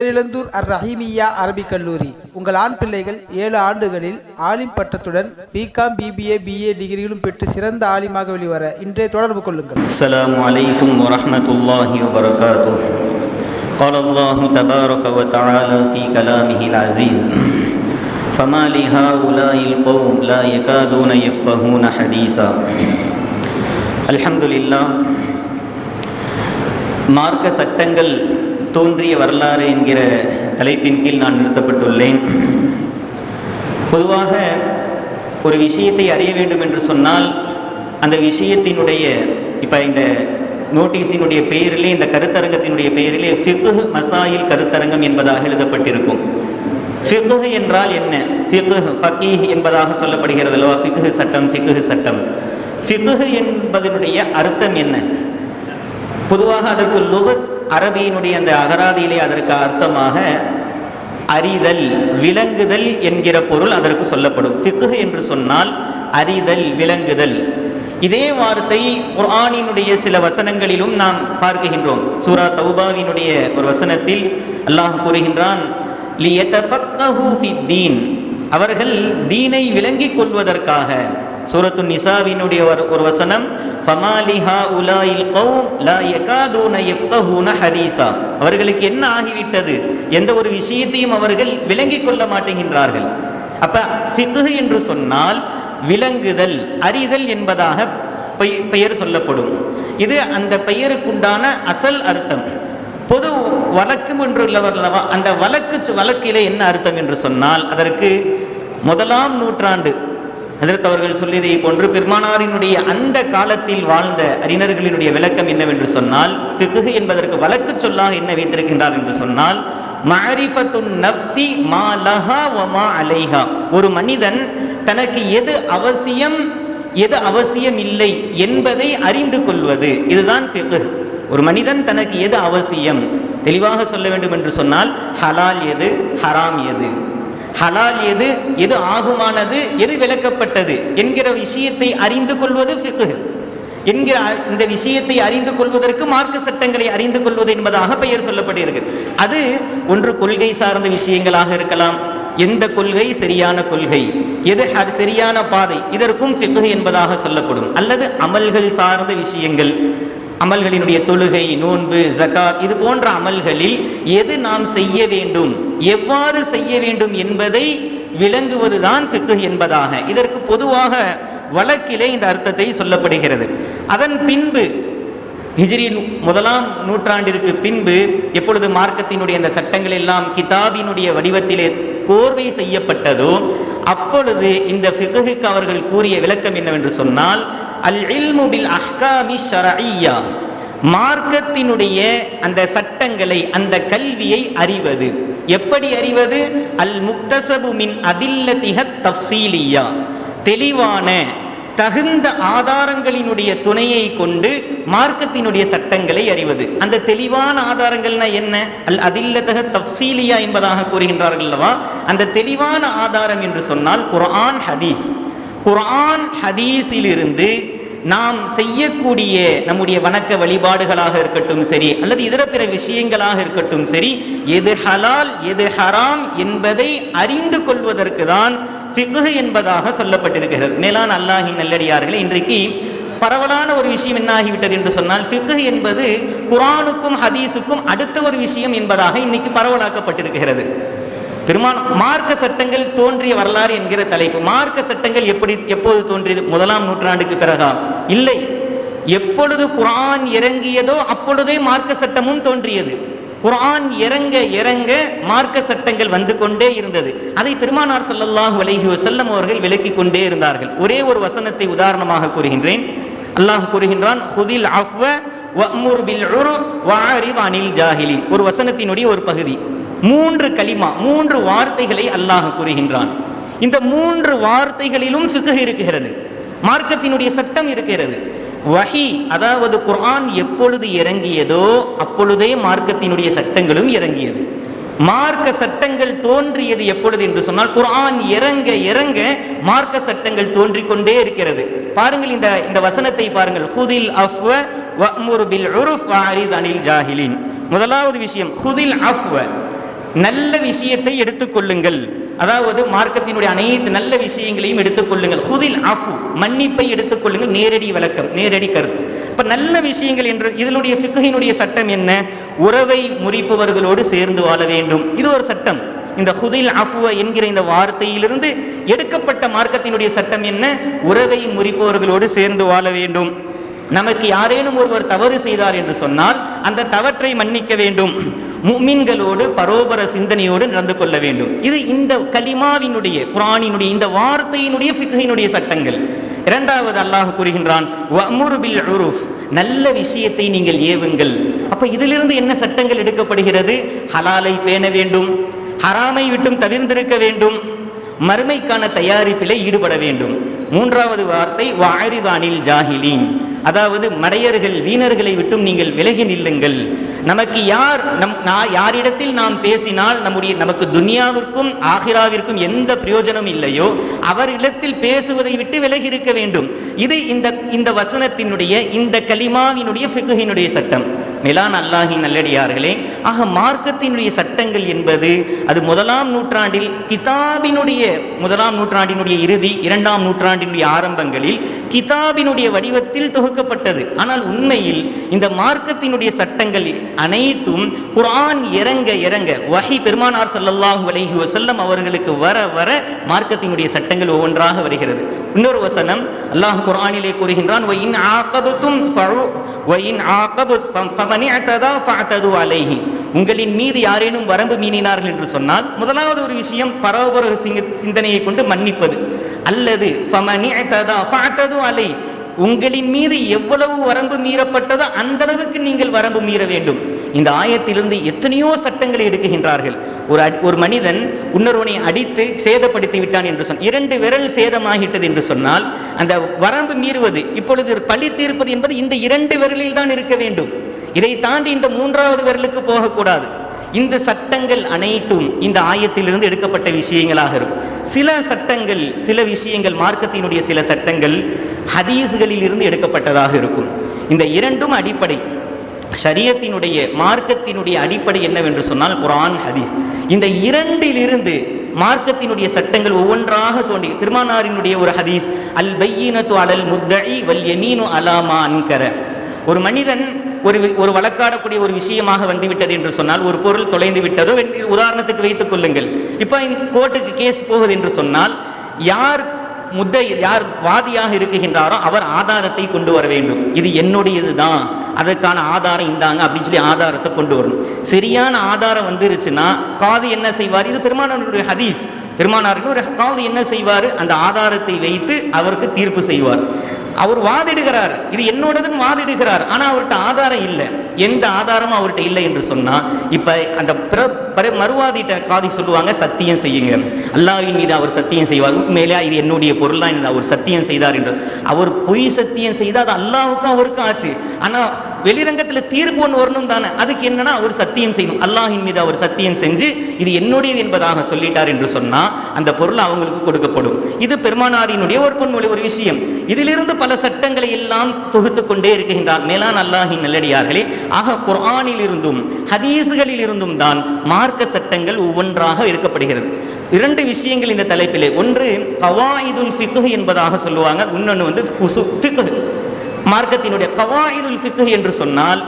பேரிழந்தூர் அர் ரஹீமியா அரபிக் கல்லூரி உங்கள் ஆண் பிள்ளைகள் ஏழு ஆண்டுகளில் ஆலிம் பட்டத்துடன் பிகாம் பிபிஏ பிஏ டிகிரிகளும் பெற்று சிறந்த ஆலிமாக வெளிவர இன்றே தொடர்பு கொள்ளுங்கள் السلام عليكم ورحمة الله وبركاته قال الله تبارك وتعالى في كلامه العزيز فما لهؤلاء القوم لا يكادون يفقهون حديثا الحمد لله மார்க்க சட்டங்கள் தோன்றிய வரலாறு என்கிற தலைப்பின் கீழ் நான் நிறுத்தப்பட்டுள்ளேன். பொதுவாக ஒரு விஷயத்தை அறிய வேண்டும் என்று சொன்னால் அந்த விஷயத்தினுடைய இப்போ இந்த நோட்டீஸினுடைய பெயரிலே இந்த கருத்தரங்கத்தினுடைய பெயரிலே ஃபிகுஹ் மசாயில் கருத்தரங்கம் என்பதாக எழுதப்பட்டிருக்கும். ஃபிகுஹ் என்றால் என்ன? ஃபிகுஹ் ஃபகீஹ் என்பதாக சொல்லப்படுகிறது அல்லவா? ஃபிகுஹ் சட்டம் ஃபிகுஹ் சட்டம். ஃபிகுஹ் என்பதனுடைய அர்த்தம் என்ன? பொதுவாக அதற்கு லுகத் அரபியினுடைய அந்த அகராதியிலே அதற்கு அர்த்தமாக அறிதல் விளங்குதல் என்கிற பொருள் அதற்கு சொல்லப்படும். ஃபிக்குஹ் என்று சொன்னால் அறிதல் விளங்குதல். இதே வார்த்தை குர்ஆனினுடைய சில வசனங்களிலும் நாம் பார்க்கின்றோம். சூரா தௌபாவினுடைய ஒரு வசனத்தில் அல்லாஹ் கூறுகின்றான் அவர்கள் தீனை விளங்கிக் கொள்வதற்காக சூரத்து நிசாவினுடைய ஒரு ஒரு வசனம் ஃபமாலிஹா உலாயில் கௌம் லா யகாதூன யஃப்கஹூன ஹதீஸா. அவர்களுக்கு என்ன ஆகிவிட்டது? எந்த ஒரு விஷயத்தையும் அவர்கள் விளங்கிக் கொள்ள மாட்டேங்கின்றார்கள் அப்ப ஃபிக்ஹு என்று சொன்னால் விளங்குதல் அறிதல் என்பதாக பெயர் சொல்லப்படும். இது அந்த பெயருக்குண்டான அசல் அர்த்தம். பொது வழக்கம் என்று அந்த வழக்கு வழக்கிலே என்ன அர்த்தம் என்று சொன்னால் அதற்கு முதலாம் நூற்றாண்டு ஹசரத் அவர்கள் சொல்லியதை போன்று பெருமானாரினுடைய அந்த காலத்தில் வாழ்ந்த அறிஞர்களினுடைய விளக்கம் என்னவென்று சொன்னால் ஃபிகு என்பதற்கு வழக்கு சொல்லாக என்ன வைத்திருக்கின்றார் என்று சொன்னால் நப்சி மா லஹா வமா அலைஹா. ஒரு மனிதன் தனக்கு எது அவசியம் எது அவசியம் இல்லை என்பதை அறிந்து கொள்வது இதுதான் ஃபிக்ஹ். ஒரு மனிதன் தனக்கு எது அவசியம்? தெளிவாக சொல்ல வேண்டும் என்று சொன்னால் ஹலால் எது ஹராம் எது? ஹலால் எது? எது ஆகுமானது? எது விளக்கப்பட்டது? என்கிற விஷயத்தை அறிந்து கொள்வது ஃபிக்ஹ். என்கிற இந்த விஷயத்தை அறிந்து கொள்வதற்கு மார்க்க சட்டங்களை அறிந்து கொள்வது என்பதாக பெயர் சொல்லப்பட்டிருக்கு. அது ஒன்று கொள்கை சார்ந்த விஷயங்களாக இருக்கலாம். எந்த கொள்கை? சரியான கொள்கை. எது அது சரியான பாதை? இதற்கும் ஃபிக்கு என்பதாக சொல்லப்படும். அல்லது அமல்கள் சார்ந்த விஷயங்கள். அமல்களினுடைய தொழுகை நோன்பு ஜகாத் இது போன்ற அமல்களில் எது நாம் செய்ய வேண்டும் எவ்வாறு செய்ய வேண்டும் என்பதை விளங்குவதுதான் ஃபிக்கு என்பதாக. இதற்கு பொதுவாக வழக்கிலே இந்த அர்த்தத்தை சொல்லப்படுகிறது. அதன் பின்பு ஹிஜ்ரி முதலாம் நூற்றாண்டிற்கு பின்பு எப்பொழுது மார்க்கத்தினுடைய அந்த சட்டங்கள் எல்லாம் கிதாபினுடைய வடிவத்திலே கோர்வை செய்யப்பட்டதோ அப்பொழுது இந்த ஃபிகுக்கு அவர்கள் கூறிய விளக்கம் என்னவென்று சொன்னால் அல் இல்மு பில் அஹ்காமி ஷரஐயா மார்க்கத்தினுடைய அந்த சட்டங்களை அந்த கல்வியை அறிவது. எப்படி அறிவது? அல் முக்தசபு மின் அதில்லதிஹ தஃசீலியா தெளிவான தகுந்த ஆதாரங்களினுடைய துணையை கொண்டு மார்க்கத்தினுடைய சட்டங்களை அறிவது. அந்த தெளிவான ஆதாரங்கள்னா என்ன? அல் அதில்லதக தஃசீலியா என்பதாக கூறுகின்றார்கள் அல்லவா? அந்த தெளிவான ஆதாரம் என்று சொன்னால் குர்ஆன் ஹதீஸ். குர்ஆன் ஹதீஸிலிருந்து நாம் செய்யக்கூடிய நம்முடைய வணக்க வழிபாடுகளாக இருக்கட்டும் சரி அல்லது இதர பிற விஷயங்களாக இருக்கட்டும் சரி எது ஹலால் எது ஹராம் என்பதை அறிந்து கொள்வதற்கு தான் ஃபிகு என்பதாக சொல்லப்பட்டிருக்கிறது. மேலான் அல்லாஹின் நல்லடியார்களே இன்றைக்கு பரவலான ஒரு விஷயம் என்ன ஆகிவிட்டது என்று சொன்னால் ஃபிக்ஹ் என்பது குரானுக்கும் ஹதீஸுக்கும் அடுத்த ஒரு விஷயம் என்பதாக இன்னைக்கு பரவலாக்கப்பட்டிருக்கிறது. பெருமான் மார்க்க சட்டங்கள் தோன்றிய வரலாறு என்கிற தலைப்பு. மார்க்க சட்டங்கள் எப்படி எப்போது தோன்றியது? முதலாம் நூற்றாண்டுக்கு பிறகா? இல்லை. எப்பொழுது குரான் இறங்கியதோ அப்பொழுதே மார்க்க சட்டமும் தோன்றியது. குரான் இறங்க இறங்க மார்க்க சட்டங்கள் வந்து கொண்டே இருந்தது. அதை பெருமானார் சல்லல்லாஹு அலஹி வசல்லம் அவர்கள் விளக்கிக் கொண்டே இருந்தார்கள். ஒரே ஒரு வசனத்தை உதாரணமாக கூறுகின்றேன். அல்லாஹ் கூறுகின்றான் ஹுதில் அஃவ வ அனில் ஜாஹிலின். ஒரு வசனத்தினுடைய ஒரு பகுதி. மூன்று கலிமா மூன்று வார்த்தைகளை அல்லாஹ் கூறுகின்றான். இந்த மூன்று வார்த்தைகளிலும் ஃபிக்ஹ் இருக்கிறது. மார்க்கத்தினுடைய சட்டம் இருக்கிறது. வஹி அதாவது குர்ஆன் எப்பொழுது இறங்கியதோ அப்பொழுதே மார்க்கத்தினுடைய சட்டங்களும் இறங்கியது. மார்க்க சட்டங்கள் தோன்றியது எப்பொழுது என்று சொன்னால் குர்ஆன் இறங்க இறங்க மார்க்க சட்டங்கள் தோன்றிக் கொண்டே இருக்கிறது. பாருங்கள் இந்த இந்த வசனத்தை பாருங்கள். ஹுதில் அஃப்வ வ பில் உருஃப் அனில் ஜாஹிலின். முதலாவது விஷயம் ஹுதில் அஃப்வ. நல்ல விஷயத்தை எடுத்துக்கொள்ளுங்கள். அதாவது மார்க்கத்தினுடைய அனைத்து நல்ல விஷயங்களையும் எடுத்துக்கொள்ளுங்கள். ஹுதில் அஃபு மன்னிப்பை எடுத்துக்கொள்ளுங்கள். நேரடி விளக்கம் நேரடி கருத்து. இப்ப நல்ல விஷயங்கள் என்று இதனுடைய ஃபிக்ஹினுடைய சட்டம் என்ன? உறவை முறிப்பவர்களோடு சேர்ந்து வாழ வேண்டும். இது ஒரு சட்டம். இந்த ஹுதில் அஃப்வ என்கிற இந்த வார்த்தையிலிருந்து எடுக்கப்பட்ட மார்க்கத்தினுடைய சட்டம் என்ன? உறவை முறிப்பவர்களோடு சேர்ந்து வாழ வேண்டும். நமக்கு யாரேனும் ஒருவர் தவறு செய்தார் என்று சொன்னால் அந்த தவற்றை மன்னிக்க வேண்டும். முமின்களோடு பரோபர சிந்தனையோடு நடந்து கொள்ள வேண்டும். இது இந்த கலிமாவினுடைய குரானினுடைய இந்த வார்த்தையினுடைய ஃபிகையினுடைய சட்டங்கள். இரண்டாவது அல்லாஹ் கூறுகின்றான் நல்ல விஷயத்தை நீங்கள் ஏவுங்கள். அப்ப இதிலிருந்து என்ன சட்டங்கள் எடுக்கப்படுகிறது? ஹலாலை பேண வேண்டும் ஹராமை விட்டும் தவிர்ந்திருக்க வேண்டும் மறுமைக்கான தயாரிப்பிலே ஈடுபட வேண்டும். மூன்றாவது வார்த்தை வாரிதானில் ஜாஹிலீன். அதாவது மடையர்கள் வீணர்களை விட்டும் நீங்கள் விலகி நில்லுங்கள். நமக்கு யார் நம் நான் யாரிடத்தில் நாம் பேசினால் நம்முடைய நமக்கு துனியாவிற்கும் ஆஹிராவிற்கும் எந்த பிரயோஜனம் இல்லையோ அவரிடத்தில் பேசுவதை விட்டு விலகி இருக்க வேண்டும். இது இந்த இந்த வசனத்தினுடைய இந்த கலிமாவினுடைய ஃபிகுஹினுடைய சட்டம். மிலான் அல்லாஹின் நல்லடியார்களே ஆக மார்க்கத்தினுடைய சட்டங்கள் என்பது அது முதலாம் நூற்றாண்டில் கிதாபினுடைய முதலாம் நூற்றாண்டினுடைய இறுதி இரண்டாம் நூற்றாண்டினுடைய ஆரம்பங்களில் கிதாபினுடைய வடிவத்தில் தொகுக்கப்பட்டது ஆனால் உண்மையில் இந்த மார்க்கத்தினுடைய சட்டங்கள் அனைத்தும் குரான் இறங்க இறங்க வகை பெருமானார் சல்லல்லாஹு அலைஹி வசல்லம் அவர்களுக்கு வர வர மார்க்கத்தினுடைய சட்டங்கள் ஒவ்வொன்றாக வருகிறது இன்னொரு வசனம் அல்லாஹ் குரானிலே கூறுகின்றான் ஒயின் இன் ஆகபத்தும் ஃபஉ வ இன் ஆகபத் ஃபமன் அலைஹி உங்களின் மீது யாரேனும் வரம்பு மீறினார்கள் என்று சொன்னால் முதலாவது ஒரு விஷயம் பரவபர சிந்தனையை கொண்டு மன்னிப்பது. அல்லது அலை. உங்களின் மீது எவ்வளவு வரம்பு மீறப்பட்டதோ அந்த அளவுக்கு நீங்கள் வரம்பு மீற வேண்டும். இந்த ஆயத்திலிருந்து எத்தனையோ சட்டங்களை எடுக்குகின்றார்கள். ஒரு அடி- ஒரு மனிதன் இன்னொருவனை அடித்து சேதப்படுத்தி விட்டான் என்று சொன்ன இரண்டு விரல் சேதமாகிட்டது என்று சொன்னால் அந்த வரம்பு மீறுவது இப்பொழுது பழி தீர்ப்பது என்பது இந்த இரண்டு விரலில் தான் இருக்க வேண்டும். இதை தாண்டி இந்த மூன்றாவது விரலுக்கு போகக்கூடாது. இந்த சட்டங்கள் அனைத்தும் இந்த ஆயத்திலிருந்து எடுக்கப்பட்ட விஷயங்களாக இருக்கும். சில சட்டங்கள் சில விஷயங்கள் மார்க்கத்தினுடைய சில சட்டங்கள் ஹதீஸ்களில் இருந்து எடுக்கப்பட்டதாக இருக்கும். இந்த இரண்டும் அடிப்படை. சரியத்தினுடைய மார்க்கத்தினுடைய அடிப்படை என்னவென்று சொன்னால் குரான் ஹதீஸ். இந்த இரண்டிலிருந்து மார்க்கத்தினுடைய சட்டங்கள் ஒவ்வொன்றாக தோண்டி திருமானாரினுடைய ஒரு ஹதீஸ் அல் பையினத்து அலல் முத்தழி வல் யமீனு அலாமா அன்கர. ஒரு மனிதன் ஒரு ஒரு வழக்காடக்கூடிய ஒரு விஷயமாக வந்துவிட்டது என்று சொன்னால் ஒரு பொருள் தொலைந்து விட்டதோ என்று உதாரணத்துக்கு வைத்துக் கொள்ளுங்கள். இப்போ இந்த கோர்ட்டுக்கு கேஸ் போகுது என்று சொன்னால் யார் முத்தை யார் வாதியாக இருக்குகின்றாரோ அவர் ஆதாரத்தை கொண்டு வர வேண்டும். இது என்னுடையது தான் அதற்கான ஆதாரம் இந்தாங்க அப்படின்னு சொல்லி ஆதாரத்தை கொண்டு வரணும். சரியான ஆதாரம் வந்துருச்சுன்னா காது என்ன செய்வார்? இது பெருமானாருடைய ஹதீஸ். பெருமானாருக்கு ஒரு காது என்ன செய்வார்? அந்த ஆதாரத்தை வைத்து அவருக்கு தீர்ப்பு செய்வார். அவர் வாதிடுகிறார். இது என்னோடதுன்னு வாதிடுகிறார். ஆனா அவர்கிட்ட ஆதாரம் இல்லை. எந்த ஆதாரமும் அவர்கிட்ட இல்லை என்று சொன்னா இப்ப அந்த பிறகு மறுவாதிட்ட காதி சொல்லுவாங்க சத்தியம் செய்யுங்க. அல்லாவின் மீது அவர் சத்தியம் செய்வார். உண்மையிலே இது என்னுடைய பொருள் தான் அவர் சத்தியம் செய்தார் என்று. அவர் பொய் சத்தியம் செய்தால் அது அல்லாவுக்கும் அவருக்கும் ஆச்சு. ஆனா வெளிரங்கத்தில் தீர்ப்பு ஒன்று வரணும் தானே? அதுக்கு என்னன்னா அவர் சத்தியம் செய்யணும். அல்லாஹின் மீது அவர் சத்தியம் செஞ்சு இது என்னுடையது என்பதாக சொல்லிட்டார் என்று சொன்னால் அந்த பொருள் அவங்களுக்கு கொடுக்கப்படும். இது பெருமானாரினுடைய ஒரு பொன்மொழி ஒரு விஷயம். இதிலிருந்து பல சட்டங்களை எல்லாம் தொகுத்து கொண்டே இருக்கின்றார் மேலான் அல்லாஹின் நல்லடியார்களே. ஆக குர்ஆனில் இருந்தும் ஹதீஸுகளில் இருந்தும் தான் மார்க்க சட்டங்கள் ஒவ்வொன்றாக எடுக்கப்படுகிறது. இரண்டு விஷயங்கள் இந்த தலைப்பிலே. ஒன்று கவாயிதுல் ஃபிக்கு என்பதாக சொல்லுவாங்க. இன்னொன்று வந்து உசு மார்க்கத்தினுடைய கவாயிதுல் ஃபிக்கு என்று சொன்னால்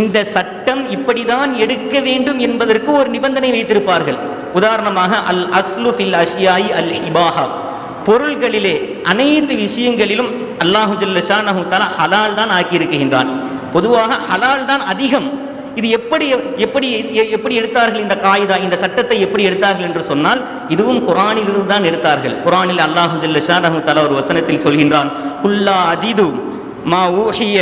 இந்த சட்டம் இப்படிதான் எடுக்க வேண்டும் என்பதற்கு ஒரு நிபந்தனை வைத்திருப்பார்கள். உதாரணமாக அல் அஸ்லு ஃபில் அஷியாய் அல் இபாஹா. பொருள்களிலே அனைத்து விஷயங்களிலும் அல்லாஹு ஜல்ல ஷானஹு ஹலால் தான் ஆக்கியிருக்கின்றான். பொதுவாக ஹலால் தான் அதிகம். இது எப்படி எப்படி எ- எப்படி எடுத்தார்கள் இந்த காயிதா? இந்த சட்டத்தை எப்படி எடுத்தார்கள் என்று சொன்னால் இதுவும் குரானிலிருந்து தான் எடுத்தார்கள். குரானில் அல்லாஹு ஜல்ல ஷானஹு ஒரு வசனத்தில் சொல்கின்றான் குல்லா அஜிது மா ஊஹிய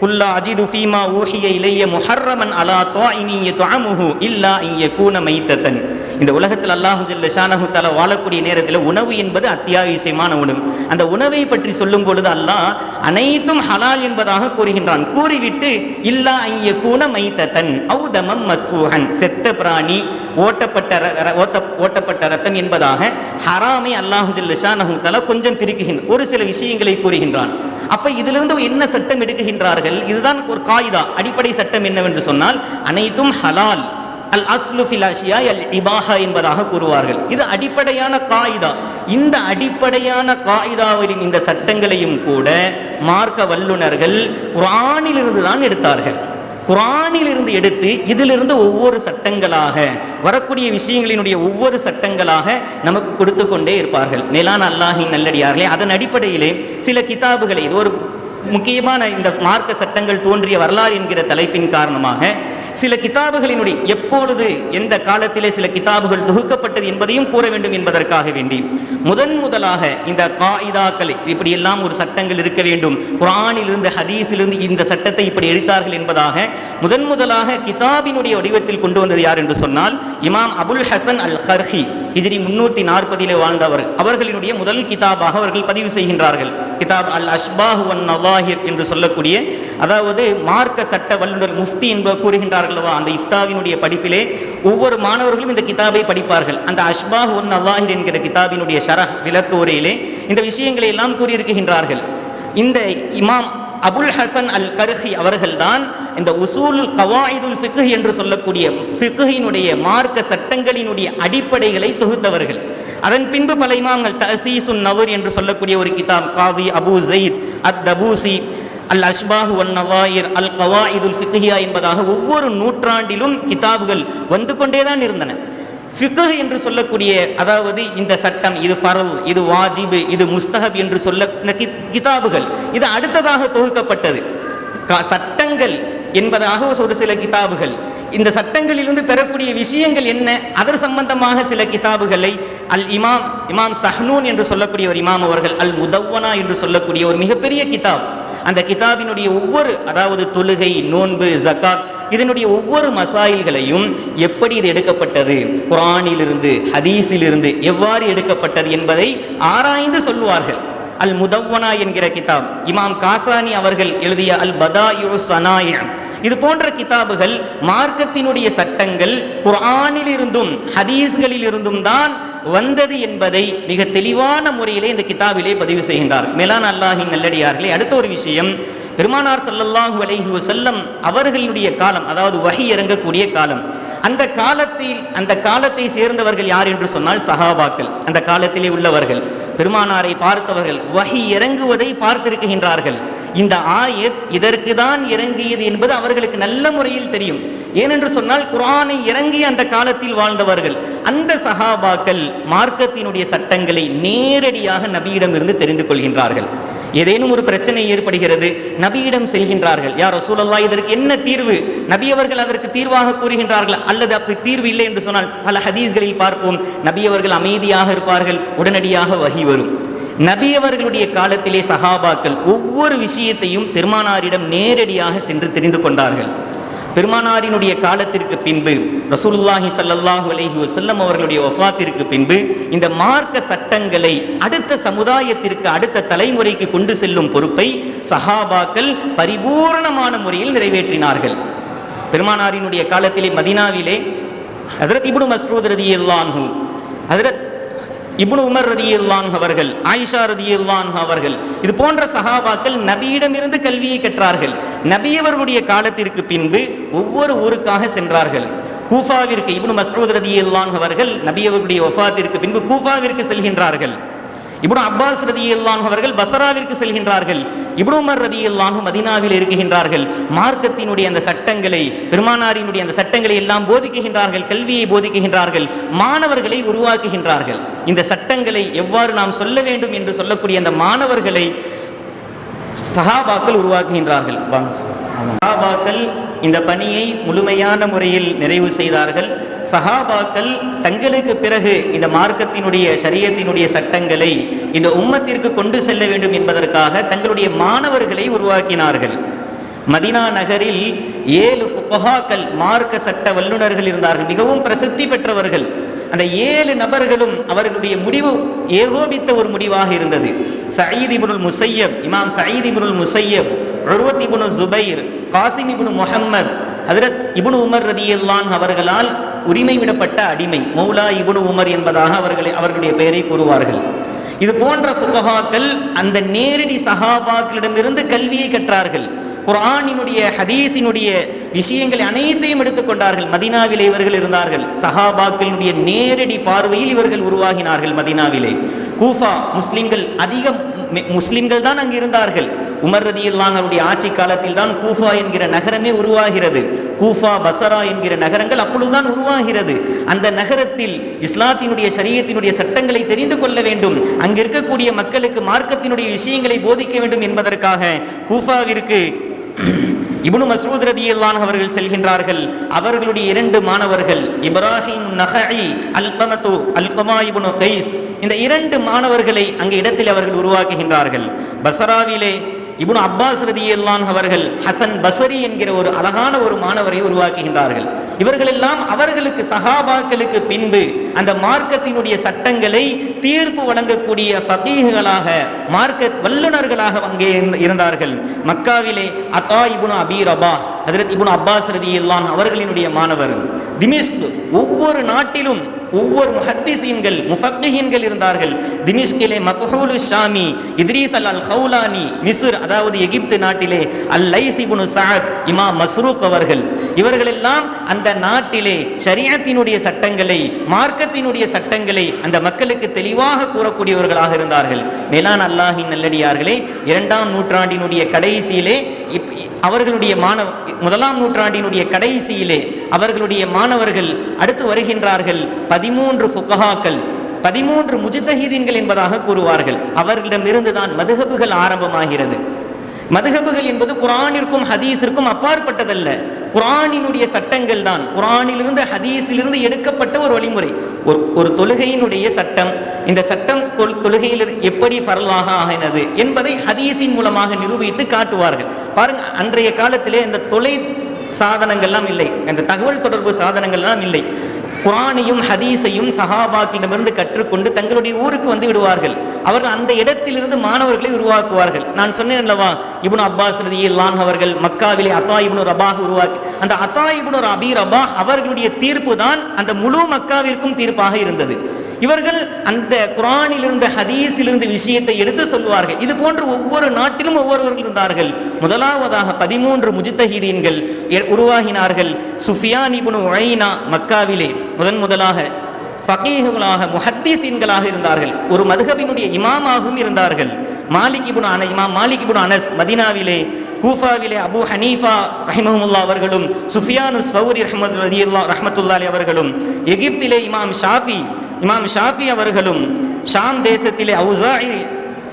குல்லா அஜிது ஃபீமா ஊஹிய இலைய முஹர்ரமன் அலா தாயினி யத்அமுஹு இல்லா இன் கூன மைத்தத்தன் இந்த உலகத்தில் அல்லாஹு ஜல்ல ஷானஹு வாழக்கூடிய நேரத்தில் உணவு என்பது அத்தியாவசியமான உணவு. அந்த உணவை பற்றி சொல்லும் பொழுது அல்லாஹ் அனைத்தும் ஹலால் என்பதாக கூறுகின்றான். கூறிவிட்டு இல்லா ஐய யகூன மைத்தன் அவு தமம் செத்த பிராணி ஓட்டப்பட்ட ர- ர- ஓட்ட ஓட்டப்பட்ட ரத்தம் என்பதாக ஹராமை அல்லாஹுஜல் ஜல்ல ஷானஹு கொஞ்சம் பிரிக்குகின்ற ஒரு சில விஷயங்களை கூறுகின்றான். அப்ப இதிலிருந்து என்ன சட்டம் எடுக்குகின்றார்கள்? இதுதான் ஒரு காயிதா அடிப்படை சட்டம் என்னவென்று சொன்னால் அனைத்தும் ஹலால். அல் அஸ்லு ஃபிலாஷியா அல் இபாஹா என்பதாக கூறுவார்கள். இது அடிப்படையான காயிதா. இந்த அடிப்படையான காயிதாவின் இந்த சட்டங்களையும் கூட மார்க்க வல்லுனர்கள் குரானிலிருந்து தான் எடுத்தார்கள். குரானிலிருந்து எடுத்து இதிலிருந்து ஒவ்வொரு சட்டங்களாக வரக்கூடிய விஷயங்களினுடைய ஒவ்வொரு சட்டங்களாக நமக்கு கொடுத்து கொண்டே இருப்பார்கள். மேலான அல்லாஹின் நல்லடியார்களே அதன் அடிப்படையிலே சில கிதாபுகளை இது ஒரு முக்கியமான இந்த மார்க்க சட்டங்கள் தோன்றிய வரலாறு என்கிற தலைப்பின் காரணமாக சில கிதாபுகளினுடைய எப்பொழுது எந்த காலத்திலே சில கிதாபுகள் தொகுக்கப்பட்டது என்பதையும் கூற வேண்டும் என்பதற்காக வேண்டி முதன் முதலாக இந்த காயிதாக்கள் இப்படியெல்லாம் ஒரு சட்டங்கள் இருக்க வேண்டும் குரானிலிருந்து ஹதீஸிலிருந்து இந்த சட்டத்தை இப்படி எடுத்தார்கள் என்பதாக முதன் முதலாக கிதாபினுடைய வடிவத்தில் கொண்டு வந்தது யார் என்று சொன்னால் இமாம் அபுல் ஹசன் அல் ஹர்ஹி ஹிஜ்ரி முன்னூற்றி நாற்பதிலே வாழ்ந்தவர். அவர்களினுடைய முதல் கிதாபாக அவர்கள் பதிவு செய்கின்றார்கள். கிதாப் அல் அஷ்பாஹ் ஒன் நவாஹிர் என்று சொல்லக்கூடிய அதாவது மார்க்க சட்ட வல்லுநர் முஃப்தி என்ப கூறுகின்றார்கள் அந்த இஃப்தாவினுடைய படிப்பிலே ஒவ்வொரு மாணவர்களும் இந்த கிதாபை படிப்பார்கள். அந்த அஷ்பாஹ் ஒன் நவாஹிர் என்கிற கிதாபினுடைய ஷரஹ் விளக்கு உரையிலே இந்த விஷயங்களை எல்லாம் கூறியிருக்கின்றார்கள். இந்த இமாம் அபுல் ஹசன் அல் கர்ஹி அவர்கள்தான் இந்த உசூல் கவாயுதுல் ஃபிக்ஹ் என்று சொல்லக்கூடிய ஃபிக்ஹினுடைய மார்க்க சட்டங்களினுடைய அடிப்படைகளை தொகுத்தவர்கள். அதன் பின்பு பல இமாம்கள் தசீசுன் நவர் என்று சொல்லக்கூடிய ஒரு கிதாப் காதி அபு ஜெயித் அத் தபூசி அல் அஷ்பாஹு ஒன் நவாயிர் அல் கவாயிதுல் ஃபிக்ஹியா என்பதாக ஒவ்வொரு நூற்றாண்டிலும் கிதாபுகள் வந்து கொண்டேதான் இருந்தன. ஃபிக்ஹ் என்று சொல்லக்கூடிய அதாவது இந்த சட்டம் இது ஃபரல் இது வாஜிபு இது முஸ்தஹப் என்று சொல்ல கித்- கிதாபுகள் இது அடுத்ததாக தொகுக்கப்பட்டது. க- சட்டங்கள் என்பதாக ஒரு சில கிதாபுகள். இந்த சட்டங்களிலிருந்து பெறக்கூடிய விஷயங்கள் என்ன? அதர் சம்பந்தமாக சில கிதாபுகளை அல் இமாம் இமாம் சஹ்னூன் என்று சொல்லக்கூடிய ஒரு இமாம் அவர்கள் அல் முதவ்வனா என்று சொல்லக்கூடிய ஒரு மிகப்பெரிய கிதாப். அந்த கிதாபினுடைய ஒவ்வொரு அதாவது தொழுகை நோன்பு ஜகாத் இதனுடைய ஒவ்வொரு மசாயில்களையும் எப்படி இது எடுக்கப்பட்டது? குரானிலிருந்து ஹதீஸிலிருந்து எவ்வாறு எடுக்கப்பட்டது என்பதை ஆராய்ந்து சொல்லுவார்கள். அல் முதவ்வனா என்கிற கிதாப் இமாம் காசானி அவர்கள் எழுதிய அல் பதாயு சனாய. இது போன்ற கிதாபுகள் மார்க்கத்தினுடைய சட்டங்கள் குரானிலிருந்தும் ஹதீஸ்களில் இருந்தும் தான் வந்தது என்பதை மிக தெளிவான முறையிலே இந்த கிதாபிலே பதிவு செய்கின்றார். மேலான அல்லாஹின் நல்லடியார்களே அடுத்த ஒரு விஷயம் பெருமானார் சல்லல்லாஹு அலைஹி வசல்லம் அவர்களுடைய காலம் அதாவது வகை இறங்கக்கூடிய காலம். அந்த காலத்தில் அந்த காலத்தை சேர்ந்தவர்கள் யார் என்று சொன்னால் சஹாபாக்கள். அந்த காலத்திலே உள்ளவர்கள் பெருமானாரை பார்த்தவர்கள் வகை இறங்குவதை பார்த்திருக்கின்றார்கள். இந்த ஆயத் இதற்கு தான் இறங்கியது என்பது அவர்களுக்கு நல்ல முறையில் தெரியும். ஏனென்று சொன்னால் குரானை இறங்கி அந்த காலத்தில் வாழ்ந்தவர்கள் அந்த சஹாபாக்கள் மார்க்கத்தினுடைய சட்டங்களை நேரடியாக நபியிடமிருந்து தெரிந்து கொள்கின்றார்கள். ஏதேனும் ஒரு பிரச்சனை ஏற்படுகிறது நபியிடம் செல்கின்றார்கள் யார் ரசூலல்லா இதற்கு என்ன தீர்வு? நபி அவர்கள் அதற்கு தீர்வாக கூறுகின்றார்கள் அல்லது அப்படி தீர்வு இல்லை என்று சொன்னால் பல ஹதீஸ்களில் பார்ப்போம் நபி அவர்கள் அமைதியாக இருப்பார்கள் உடனடியாக வகி வரும். நபி அவர்களுடைய காலத்திலே சஹாபாக்கள் ஒவ்வொரு விஷயத்தையும் பெருமானாரிடம் நேரடியாக சென்று தெரிந்து கொண்டார்கள். பெருமானாரினுடைய காலத்திற்கு பின்பு ரசூலுல்லாஹி சல்லாஹூ அலஹி வசல்லம் அவர்களுடைய ஒஃபாத்திற்கு பின்பு இந்த மார்க்க சட்டங்களை அடுத்த சமுதாயத்திற்கு அடுத்த தலைமுறைக்கு கொண்டு செல்லும் பொறுப்பை சஹாபாக்கள் பரிபூரணமான முறையில் நிறைவேற்றினார்கள். பெருமானாரினுடைய காலத்திலே மதீனாவிலே ஹசரத் இப்னு மஸ்ரூத் ரதியல்லாஹு அன்ஹு ஹசரத் இப்னு உமர் ரதியுல்லான் அவர்கள் ஆயிஷா ரதியுல்லான் அவர்கள் இது போன்ற சஹாபாக்கள் நபியிடமிருந்து கல்வியை கற்றார்கள். நபியவர்களுடைய காலத்திற்கு பின்பு ஒவ்வொரு ஊருக்காக சென்றார்கள். கூஃபாவிற்கு இப்னு மஸ்ரூத் ரதியுல்லான் அவர்கள் நபியவர்களுடைய ஒஃபாத்திற்கு பின்பு கூஃபாவிற்கு செல்கின்றார்கள். இப்னு அப்பாஸ் இல்லாமல் அவர்கள் பசராவிற்கு செல்கின்றார்கள். இப்னு உமர் ரதியுல்லான் மதீனாவில் இருக்குகின்றார்கள் மார்க்கத்தினுடைய அந்த சட்டங்களை பெருமானாரினுடைய அந்த சட்டங்களை எல்லாம் போதிக்குகின்றார்கள் கல்வியை போதிக்குகின்றார்கள் மாணவர்களை உருவாக்குகின்றார்கள். இந்த சட்டங்களை எவ்வாறு நாம் சொல்ல வேண்டும் என்று சொல்லக்கூடிய அந்த மாணவர்களை சஹாபாக்கள் உருவாக்குகின்றார்கள். வாங்க சஹாபாக்கள் இந்த பணியை முழுமையான முறையில் நிறைவு செய்தார்கள். சஹாபாக்கள் தங்களுக்கு பிறகு இந்த மார்க்கத்தினுடைய சரியத்தினுடைய சட்டங்களை இந்த உம்மத்திற்கு கொண்டு செல்ல வேண்டும் என்பதற்காக தங்களுடைய மாணவர்களை உருவாக்கினார்கள். மதினா நகரில் ஏழு ஃபுகஹாக்கள் மார்க்க சட்ட வல்லுநர்கள் இருந்தார்கள். மிகவும் பிரசித்தி பெற்றவர்கள். அந்த ஏழு நபர்களும் அவர்களுடைய முடிவு ஏகோபித்த ஒரு முடிவாக இருந்தது. சயீத் இப்னுல் முசையப் இமாம் Saeed Ibnul Musayyab Urwah Ibn Zubair Qasim Ibn Muhammad அதிரத் இபுனு உமர் ரதியல்லான் அவர்களால் உரிமை விடப்பட்ட அடிமை மௌலா இபுனு உமர் என்பதாக அவர்களை அவர்களுடைய பெயரை கூறுவார்கள். இது போன்ற சுகஹாக்கள் அந்த நேரடி சஹாபாக்களிடமிருந்து கல்வியை கற்றார்கள். குரானினுடைய ஹதீஸினுடைய விஷயங்களை அனைத்தையும் எடுத்துக்கொண்டார்கள் மதினாவிலே இவர்கள் இருந்தார்கள். சஹாபாக்களினுடைய நேரடி பார்வையில் இவர்கள் உருவாகினார்கள் மதீனாவிலே. கூஃபா முஸ்லிம்கள் அதிகம் முஸ்லிம்கள் தான் அங்கு இருந்தார்கள். உமர் ரதியில்லானவருடைய ஆட்சி காலத்தில் தான் கூஃபா என்கிற நகரமே உருவாகிறது. கூஃபா பசரா என்கிற நகரங்கள் அப்பொழுதுதான் உருவாகிறது. அந்த நகரத்தில் இஸ்லாத்தினுடைய சரியத்தினுடைய சட்டங்களை தெரிந்து கொள்ள வேண்டும். அங்கு இருக்கக்கூடிய மக்களுக்கு மார்க்கத்தினுடைய விஷயங்களை போதிக்க வேண்டும் என்பதற்காக கூஃபாவிற்கு இபுனு மசூத் ரதி ரதியல்லான் அவர்கள் செல்கின்றார்கள். அவர்களுடைய இரண்டு மாணவர்கள் இப்ராஹிம் நஹஇ அல்கமத்து அல்கமா இபுனு கைஸ் இந்த இரண்டு மாணவர்களை அங்கே இடத்தில் அவர்கள் உருவாக்குகின்றார்கள். பசராவிலே இபுன் அப்பாஸ் ரதியல்லான் அவர்கள் ஹசன் பசரி என்கிற ஒரு அழகான ஒரு மாணவரை உருவாக்குகின்றார்கள். இவர்களெல்லாம் அவர்களுக்கு சஹாபாக்களுக்கு பின்பு அந்த மார்க்கத்தினுடைய சட்டங்களை தீர்ப்பு வழங்கக்கூடிய ஃபகீஹ்களாக மார்க்க வல்லுனர்களாக அங்கே இருந்த- இருந்தார்கள். மக்காவிலே அத்தா இபுன் அபீ ரபா ஹதரத் இபுன் அப்பாஸ் ரதியல்லான் அவர்களினுடைய மாணவர். திமிஷ்க் ஒவ்வொரு நாட்டிலும் ஒவ்வொரு முஹத்திசீன்கள் முஃபக்கிஹீன்கள் இருந்தார்கள். திமிஷ்கிலே மக்ஹூலு ஷாமி இத்ரீஸ் அல் அல் ஹவுலானி மிசுர் அதாவது எகிப்து நாட்டிலே அல் லைஸ் இப்னு சஅத் இமாம் மஸ்ரூக் அவர்கள். இவர்களெல்லாம் அந்த நாட்டிலே ஷரியத்தினுடைய சட்டங்களை மார்க்கத்தினுடைய சட்டங்களை அந்த மக்களுக்கு தெளிவாக கூறக்கூடியவர்களாக இருந்தார்கள். மேலான் அல்லாஹி நல்லடியார்களே இரண்டாம் நூற்றாண்டினுடைய கடைசியிலே அவர்களுடைய மாணவ முதலாம் நூற்றாண்டினுடைய கடைசியிலே அவர்களுடைய மாணவர்கள் அடுத்து வருகின்றார்கள். பதிமூன்று ஃபுகஹாக்கள் பதிமூன்று முஜித்தஹீதீன்கள் என்பதாக கூறுவார்கள். அவர்களிடமிருந்து தான் மதுஹபுகள் ஆரம்பமாகிறது. மதுகபுகள் என்பது குரானிற்கும் ஹதீஸிற்கும் அப்பாற்பட்டதல்ல. குரானினுடைய சட்டங்கள் தான். குரானிலிருந்து ஹதீஸிலிருந்து எடுக்கப்பட்ட ஒரு வழிமுறை. ஒரு ஒரு தொழுகையினுடைய சட்டம் இந்த சட்டம் தொழுகையில் எப்படி ஃபரலாக ஆகினது என்பதை ஹதீஸின் மூலமாக நிரூபித்து காட்டுவார்கள். பாருங்க அன்றைய காலத்திலே இந்த தொலை சாதனங்கள்லாம் இல்லை. அந்த தகவல் தொடர்பு சாதனங்கள்லாம் இல்லை. குரானையும் ஹதீஸையும் சஹாபாக்களிடமிருந்து கற்றுக்கொண்டு தங்களுடைய ஊருக்கு வந்து விடுவார்கள். அவர்கள் அந்த இடத்திலிருந்து மாணவர்களை உருவாக்குவார்கள். நான் சொன்னேன் அல்லவா இப்னு அப்பாஸ் ரதியில்லான் அவர்கள் மக்காவிலே அத்தா இப்னு ரபாஹ் உருவாக்கி அந்த அத்தா இப்னு ரபி ரபா அவர்களுடைய தீர்ப்பு தான் அந்த முழு மக்காவிற்கும் தீர்ப்பாக இருந்தது. இவர்கள் அந்த குரானிலிருந்து ஹதீஸிலிருந்து விஷயத்தை எடுத்து சொல்வார்கள் இது போன்று ஒவ்வொரு நாட்டிலும் ஒவ்வொருவர்கள் இருந்தார்கள். முதலாவதாக பதிமூன்று முஜித்தஹீதீன்கள் உருவாகினார்கள். சுஃபியான் இப்னு உழைனா மக்காவிலே. முதன் முதலாக ஃபகீஹுகளாக முஹத்தீசீன்களாக இருந்தார்கள். ஒரு மதுகபினுடைய இமாமாகவும் இருந்தார்கள். மாலிக் இப்னு அன இமாம் மாலிக் இப்னு அனஸ் மதீனாவிலே கூஃபாவிலே அபு ஹனீஃபா ரஹிமஹுல்லா அவர்களும் சுஃபியானு சௌரி ரஹமத் ரஹமத்துல்லாலி அவர்களும் எகிப்திலே இமாம் ஷாஃபி இமாம் ஷாஃபி அவர்களும் ஷாம் தேசத்திலே அவுசாயி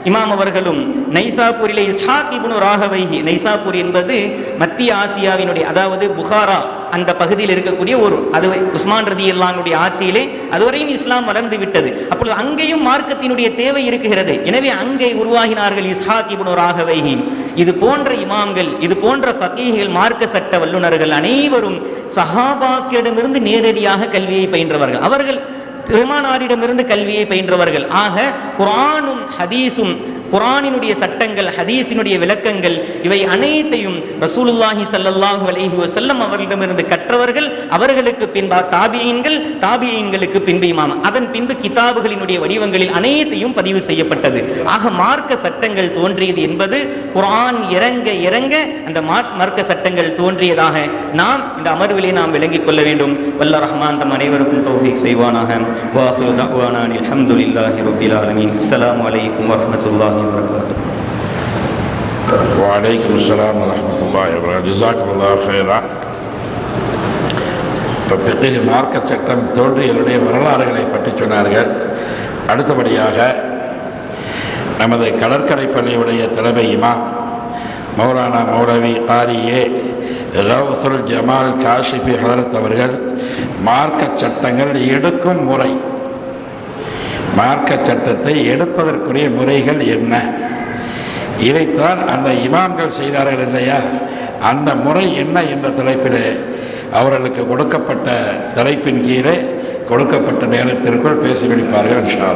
இமாம் அவர்களும் நைசாபூரிலே இஸ்ஹாக் இபுனு ராகவைஹி. நைசாபூர் என்பது மத்திய ஆசியாவினுடைய அதாவது புகாரா அந்த பகுதியில் இருக்கக்கூடிய ஒரு அது உஸ்மான் ரதி அல்லானுடைய ஆட்சியிலே அதுவரையும் இஸ்லாம் வளர்ந்து விட்டது. அப்பொழுது அங்கேயும் மார்க்கத்தினுடைய தேவை இருக்கிறது. எனவே அங்கே உருவாகினார்கள் இஸ்ஹாக் இபுனு ராகவைஹி. இது போன்ற இமாம்கள் இது போன்ற ஃபகீஹ்கள் மார்க்க சட்ட வல்லுநர்கள் அனைவரும் சஹாபாக்களிடமிருந்து நேரடியாக கல்வியை பயின்றவர்கள். அவர்கள் பெருமானாரிடமிருந்து கல்வியை பயின்றவர்கள். ஆக குரானும் ஹதீஸும் குரானினுடைய சட்டங்கள் ஹதீஸினுடைய விளக்கங்கள் இவை அனைத்தையும் ரசூலுல்லாஹி சல்லாஹூ அலைஹி வசல்லம் அவர்களிடமிருந்து கற்றவர்கள் அவர்களுக்கு பின்பா தாபியீன்கள் தாபியீன்களுக்கு பின்பு இமாம் அதன் பின்பு கிதாபுகளினுடைய வடிவங்களில் அனைத்தையும் பதிவு செய்யப்பட்டது ஆக மார்க்க சட்டங்கள் தோன்றியது என்பது குர்ஆன் இறங்க இறங்க அந்த மார்க் மார்க்க சட்டங்கள் தோன்றியதாக நாம் இந்த அமர்விலே நாம் விளங்கிக் கொள்ள வேண்டும் வல்ல ரஹ்மான் தம் அனைவருக்கும் தௌஃபீக் செய்வானாக வாஹிரு தஅவானா அல்ஹம்துலில்லாஹி ரப்பில் ஆலமீன் அஸ்ஸலாமு அலைக்கும் வரஹ்மத்துல்லாஹி வபரகாத்துஹு وعليكم السلام ورحمة الله وبركاته جزاكم الله خيرا இப்போ ஃபிக்ஹ் மார்க்க சட்டம் தோன்றியவருடைய வரலாறுகளை பற்றி சொன்னார்கள். அடுத்தபடியாக நமது கடற்கரை பள்ளியுடைய தலைமை இமாம் மௌலானா மௌலவி காரியே கௌசுல் ஜமால் காஷிபி ஹதரத் அவர்கள் மார்க்க சட்டங்கள் எடுக்கும் முறை. மார்க்க சட்டத்தை எடுப்பதற்குரிய முறைகள் என்ன? இதைத்தான் அந்த இமாம்கள் செய்தார்கள் இல்லையா? அந்த முறை என்ன என்ற தலைப்பிலே அவர்களுக்கு கொடுக்கப்பட்ட தலைப்பின் கீழே கொடுக்கப்பட்ட நேரத்திற்குள் பேசி முடிப்பார்கள் இன்ஷா